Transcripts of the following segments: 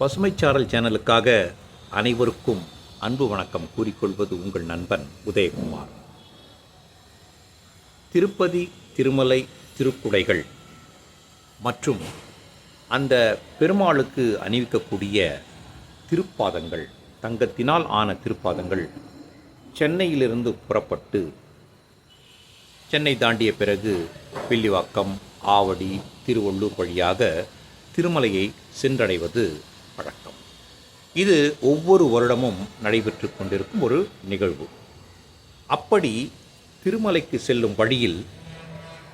பசுமைச்சாரல் சேனலுக்காக அனைவருக்கும் அன்பு வணக்கம் கூறிக்கொள்வது உங்கள் நண்பன் உதயகுமார். திருப்பதி திருமலை திருக்குடைகள் மற்றும் அந்த பெருமாளுக்கு அணிவிக்கக்கூடிய திருப்பாதங்கள் தங்கத்தினால் ஆன திருப்பாதங்கள் சென்னையிலிருந்து புறப்பட்டு சென்னை தாண்டிய பிறகு வில்லிவாக்கம் ஆவடி திருவள்ளூர் வழியாக திருமலையை சென்றடைவது வழக்கம் இது ஒவ்வொரு வருடமும் நடைபெற்று கொண்டிருக்கும் ஒரு நிகழ்வு. அப்படி திருமலைக்கு செல்லும் வழியில்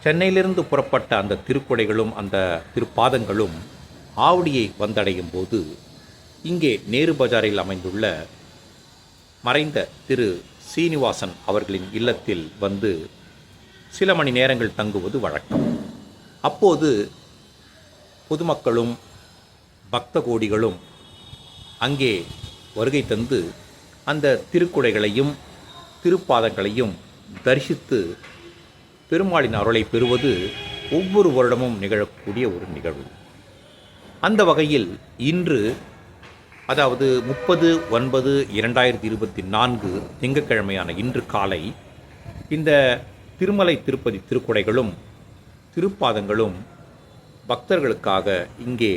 சென்னையிலிருந்து புறப்பட்ட அந்த திருக்குடைகளும் அந்த திருப்பாதங்களும் ஆவடியை வந்தடையும் போது இங்கே நேரு பஜாரில் அமைந்துள்ள மறைந்த திரு சீனிவாசன் அவர்களின் இல்லத்தில் வந்து சில மணி நேரங்கள் தங்குவது வழக்கம். அப்போது பொதுமக்களும் பக்த கோடிகளும் அங்கே வருகை தந்து அந்த திருக்குடைகளையும் திருப்பாதங்களையும் தரிசித்து பெருமாளின் அருளை பெறுவது ஒவ்வொரு வருடமும் நிகழக்கூடிய ஒரு நிகழ்வு. அந்த வகையில் இன்று அதாவது முப்பது ஒன்பது இரண்டாயிரத்தி இருபத்தி நான்கு திங்கட்கிழமையான இன்று காலை இந்த திருமலை திருப்பதி திருக்குடைகளும் திருப்பாதங்களும் பக்தர்களுக்காக இங்கே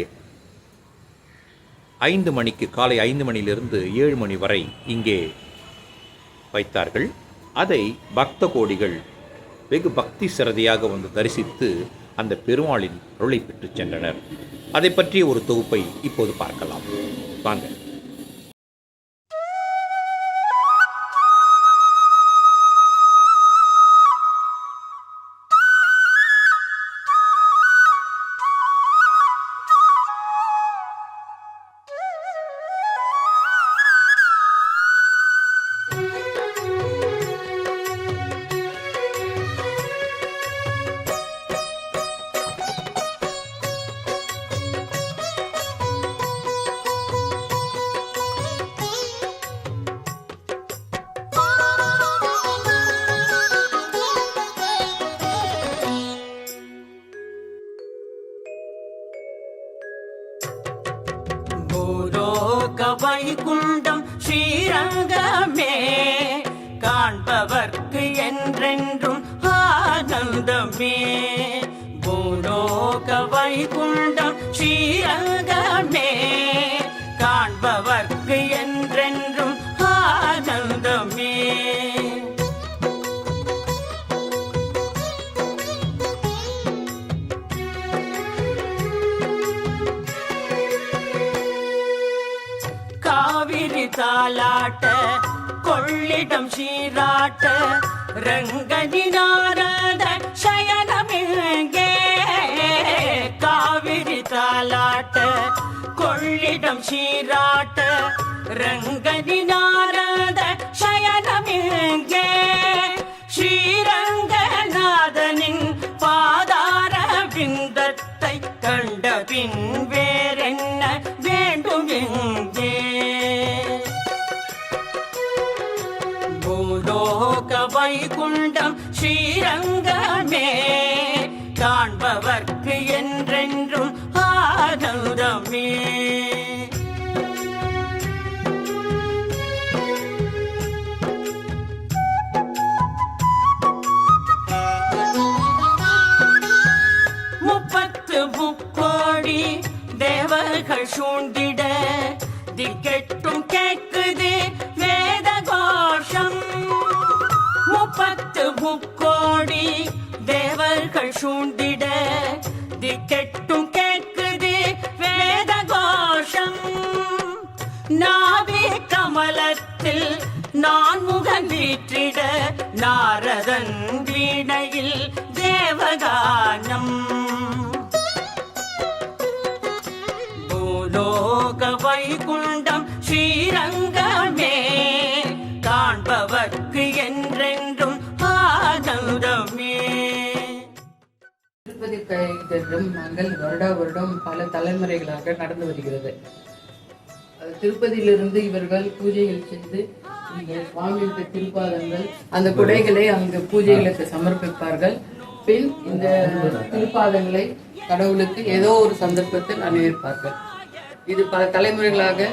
ஐந்து மணிக்கு காலை ஐந்து மணியிலிருந்து ஏழு மணி வரை இங்கே வைத்தார்கள். அதை பக்த கோடிகள் வெகு பக்தி சிரதையாக வந்து தரிசித்து அந்த பெருமாளின் அருளை பெற்றுச் சென்றனர். அதை பற்றிய ஒரு தொகுப்பை இப்போது பார்க்கலாம். வாங்க. பூலோக வைகுண்டம் ஸ்ரீரங்கமே. காண்பவர்க்கு என்றென்றும் ஆனந்தமே. பூலோக வைகுண்டம் ஸ்ரீரங்கமே. காண்பவர்க்கு தாலாட்ட கொள்ளிடம் சீராட்ட ரங்கதினாரத சயனமிங்கே. காவிரி தாலாட்ட கொள்ளிடம் சீராட்ட ரங்கதினாரத சயனமிங்கே. ஸ்ரீரங்கநாதனின் பூலோக வைகுண்டம் ஸ்ரீரங்கமே. காண்பவர்க்கு என்றென்றும் ஆனந்தமே. முப்பத்து முக்கோடி தேவர்கள் சூண்டிட திக்கெட்டும் கேட்குதே பத்து முக்கோடி தேவர்கள் சூண்டிட. திக்கெட்டும் கேட்குது வேத கோஷம் நாவே கமலத்தில் நான் முகம் வீற்றிட. நாரதன் வீணையில் தேவகானம். பூலோக வைகுண்டம் ஸ்ரீரங்க திருப்பதி கைதென்றும் நாங்கள் வருடா வருடம் பல தலைமுறைகளாக நடந்து வருகிறது. திருப்பதியிலிருந்து இவர்கள் பூஜைகள் செய்து இந்த சுவாமியுடைய திருப்பாதங்கள் அந்த குடைகளை அங்கு பூஜைகளுக்கு சமர்ப்பிப்பார்கள். பின் இந்த திருப்பாதங்களை கடவுளுக்கு ஏதோ ஒரு சந்தர்ப்பத்தில் அணிவிப்பார்கள். இது பல தலைமுறைகளாக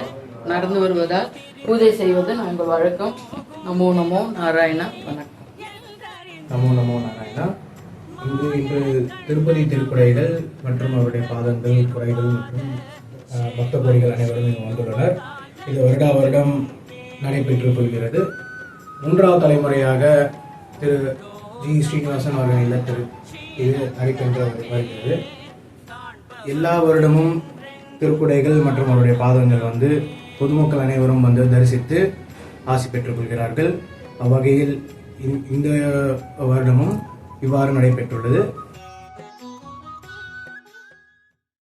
நடந்து வருவதால் பூஜை செய்வது நம்ம வழக்கம். நமோ நமோ நாராயணா வணக்கம். நமோ நமோ நாராயணா. இங்கு இன்று திருப்பதி திருக்குறைகள் மற்றும் அவருடைய பாதங்கள் குறைகள் மற்றும் பக்த கோடிகள் அனைவரும் இங்கு வந்துள்ளனர். இது வருடா வருடம் நடைபெற்று கொள்கிறது. மூன்றாவது தலைமுறையாக திரு ஜி. ஸ்ரீனிவாசன் அவர்கள் இல்லத்தில் இது நடைபெற்று வருகிறது. எல்லா வருடமும் திருக்குடைகள் மற்றும் அவருடைய பாதங்கள் வந்து பொதுமக்கள் அனைவரும் வந்து தரிசித்து ஆசி பெற்றுக் கொள்கிறார்கள். அவ்வகையில் இந்த வருடமும் இவ்வாறு நடைபெற்றுள்ளது.